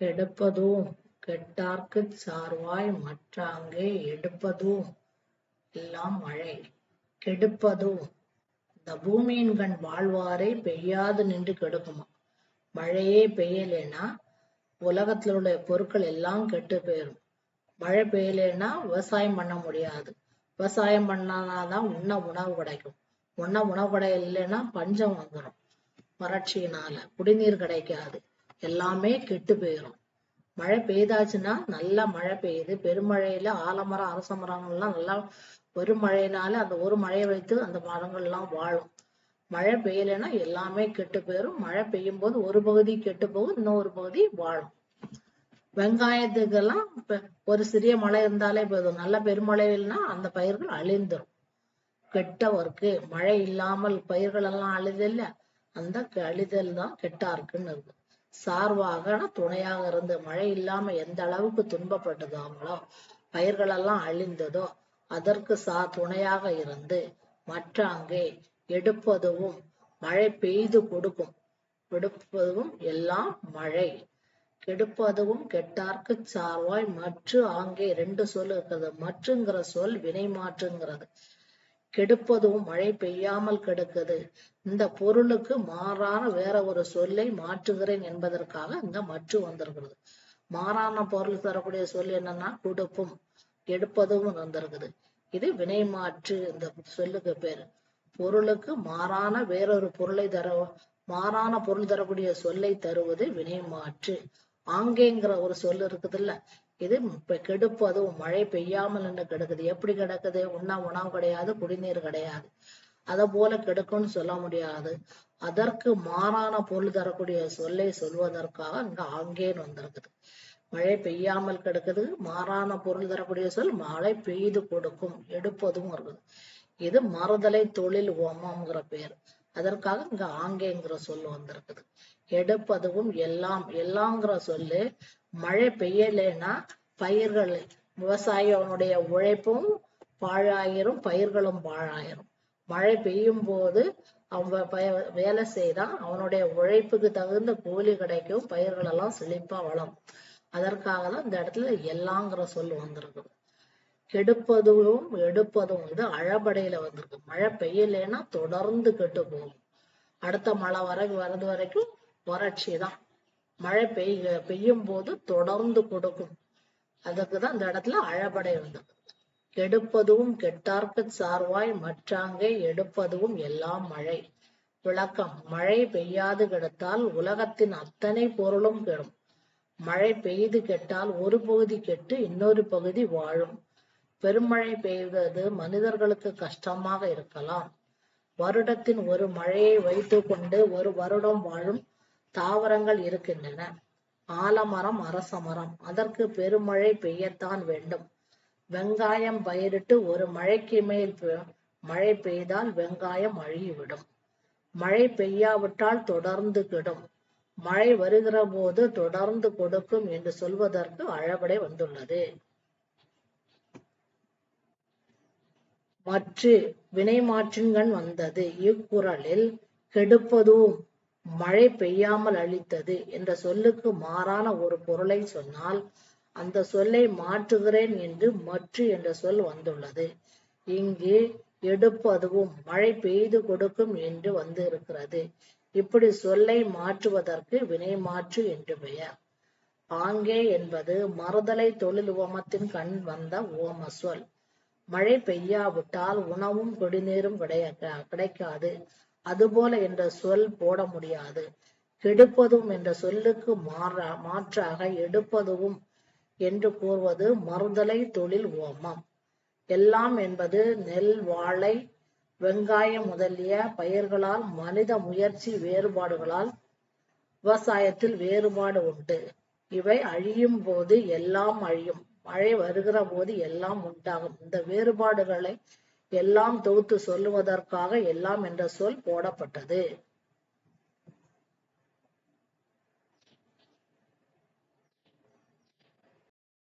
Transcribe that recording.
கெடுப்பதும் கெட்டார்க்குச் சார்வாய் மற்றாங்கே எடுப்பதும் எல்லாம் மழை. கெடுப்பதும் இந்த பூமியின்கண் வாழ்வாரை பெய்யாது நின்று கெடுக்குமாம் மழையே பெய்யலைன்னா உலகத்துல உள்ள பொருட்கள் எல்லாம் கெட்டு போயிரும். மழை பெய்யலைன்னா விவசாயம் பண்ண முடியாது. விவசாயம் பண்ணாதான் உண்ண உணவு கிடைக்கும். உண்ண உணவு கிடைக்கலைன்னா பஞ்சம் வந்துடும் வறட்சியினால குடிநீர் கிடைக்காது. எல்லாமே கெட்டு போயிடும் மழை பெய்தாச்சுன்னா நல்லா மழை பெய்யுது. பெருமழையில ஆலமரம் அரச மரங்கள்லாம் நல்லா ஒரு மழையினால அந்த ஒரு மழையை வைத்து அந்த மரங்கள் எல்லாம் வாழும். மழை பெய்யலைன்னா எல்லாமே கெட்டு போயிடும் மழை பெய்யும் போது ஒரு பகுதி கெட்டு போகும் இன்னொரு பகுதி வாழும். வெங்காயத்துக்கெல்லாம் ஒரு சிறிய மழை இருந்தாலே போதும். நல்ல பெருமழை இல்லைன்னா அந்த பயிர்கள் அழிந்துரும். கெட்டவர்க்கு மழை இல்லாமல் பயிர்கள் எல்லாம் அழிதல்ல. அந்த அழிதல் தான் கெட்டா இருக்குன்னு இருக்கும் சார்பாக துணையாக இருந்து மழை இல்லாம எந்த அளவுக்கு துன்பப்பட்டதாங்களோ பயிர்களெல்லாம் அழிந்ததோ அதற்கு சா துணையாக இருந்து மற்ற அங்கே எடுப்பதும் மழை பெய்து கொடுக்கும். எடுப்பதும் எல்லாம் மழை. கெடுப்பதும் கெட்டார்க்கு சார்வாய் மற்று ஆங்கே ரெண்டு சொல் இருக்கிறது மற்றுங்கிற சொல் வினை மாற்றுங்கிறது கெடுப்பதும் மழை பெய்யாமல் கெடுக்குது. இந்த பொருளுக்கு மாறான வேற ஒரு சொல்லை மாற்றுகிறேன் என்பதற்காக இங்க மற்று வந்திருக்கிறது. மாறான பொருள் தரக்கூடிய சொல் என்னன்னா கொடுப்பும் எடுப்பதும் வந்திருக்குது. இது வினை மாற்று இந்த சொல்லுக்கு பேரு. பொருளுக்கு மாறான வேறொரு பொருளை தர மாறான பொருள் தரக்கூடிய சொல்லை தருவது வினை மாற்று ஆங்கேங்கிற ஒரு சொல் இருக்குதுல்ல. இது கெடுப்பு அதுவும் மழை பெய்யாமல் நின்று கிடக்குது. எப்படி கிடக்குது? உண்ணா உணவு கிடையாது குடிநீர் கிடையாது. அத போல கெடுக்கும்னு சொல்ல முடியாது. அதற்கு மாறான பொருள் தரக்கூடிய சொல்லை சொல்வதற்காக இங்க ஆங்கேன்னு வந்திருக்குது. மழை பெய்யாமல் கிடக்குது மாறான பொருள் தரக்கூடிய சொல் மழை பெய்து கொடுக்கும் எடுப்பதும் இருக்குது. இது மறுதலை தொழில் ஓமம்ங்கிற பேர். அதற்காக இங்க ஆங்கேங்கிற சொல் வந்திருக்குது. எடுப்பதும் எல்லாம் எல்லாங்கிற சொல்லு. மழை பெய்யலைன்னா பயிர்கள் விவசாயியனுடைய உழைப்பும் பாழாயிரும் பயிர்களும் பாழாயிரும். மழை பெய்யும் போது அவன் பய வேலை செய்தா அவனுடைய உழைப்புக்கு தகுந்த கூலி கிடைக்கும் பயிர்கள் எல்லாம் செழிப்பா வளரும். அதற்காக தான் இந்த இடத்துல எல்லாங்கிற சொல் வந்திருக்கு கெடுப்பதும் எடுப்பதும் இது அழபடையில வந்திருக்கு. மழை பெய்யலைன்னா தொடர்ந்து கெட்டு போகும். அடுத்த மழை வர வரது வரைக்கும் வறட்சி தான் மழை பெய்ய பெய்யும் போது தொடர்ந்து கொடுக்கும். அதுக்குதான் இந்த இடத்துல அழபடை வந்தது கெடுப்பதும் கெட்டார்க்கு சார்வாய் மற்றாங்கே எடுப்பதும் எல்லாம் மழை. விளக்கம் மழை பெய்யாது கெடுத்தால் உலகத்தின் அத்தனை பொருளும் கெடும். மழை பெய்து கெட்டால் ஒரு பகுதி கெட்டு இன்னொரு பகுதி வாழும். பெருமழை பெய்வது மனிதர்களுக்கு கஷ்டமாக இருக்கலாம். வருடத்தின் ஒரு மழையை வைத்துக் கொண்டு ஒரு வருடம் வாழும் தாவரங்கள் இருக்கின்றன. ஆலமரம் அரச மரம் அதற்கு பெருமழை பெய்யத்தான் வேண்டும். வெங்காயம் பயிரிட்டு ஒரு மழைக்கு மேல் மழை பெய்தால் வெங்காயம் அழுகிவிடும் மழை பெய்யாவிட்டால் தொடர்ந்து கெடும். மழை வருகிற போது தொடர்ந்து கொடுக்கும் என்று சொல்வதற்கு அழபடை வந்துள்ளது. மற்று வினை மாற்றுங்கண் வந்தது. இக்குறளில் கெடுப்பதும் மழை பெய்யாமல் அழித்தது என்ற சொல்லுக்கு மாறான ஒரு பொருளை சொன்னால் அந்த சொல்லை மாற்றுகிறேன் என்று மற்று என்ற சொல் வந்துள்ளது. இங்கு எடுப்பதுவும் மழை பெய்து கொடுக்கும் என்று வந்து இருக்கிறது இப்படி சொல்லை மாற்றுவதற்கு வினை மாற்று என்று பெயர். ஆங்கே என்பது மறுதலை தொழில் உவமத்தின் கண் வந்த ஓம சொல். மழை பெய்யாவிட்டால் உணவும் குடிநீரும் கிடைக்க கிடைக்காது. அதுபோல என்ற சொல் போட முடியாது. கெடுப்பதும் என்ற சொல்லுக்கு மாறா மாற்றாக எடுப்பதும் என்று கூறுவது மறுதலை தொழில் ஓமம். எல்லாம் என்பது நெல் வாழை வெங்காயம் முதலிய பயிர்களால் மனித முயற்சி வேறுபாடுகளால் விவசாயத்தில் வேறுபாடு உண்டு. இவை அழியும் போது எல்லாம் அழியும். மழை வருகிற போது எல்லாம் உண்டாகும். இந்த வேறுபாடுகளை எல்லாம் தொகுத்து சொல்லுவதற்காக எல்லாம் என்ற சொல் போடப்பட்டது.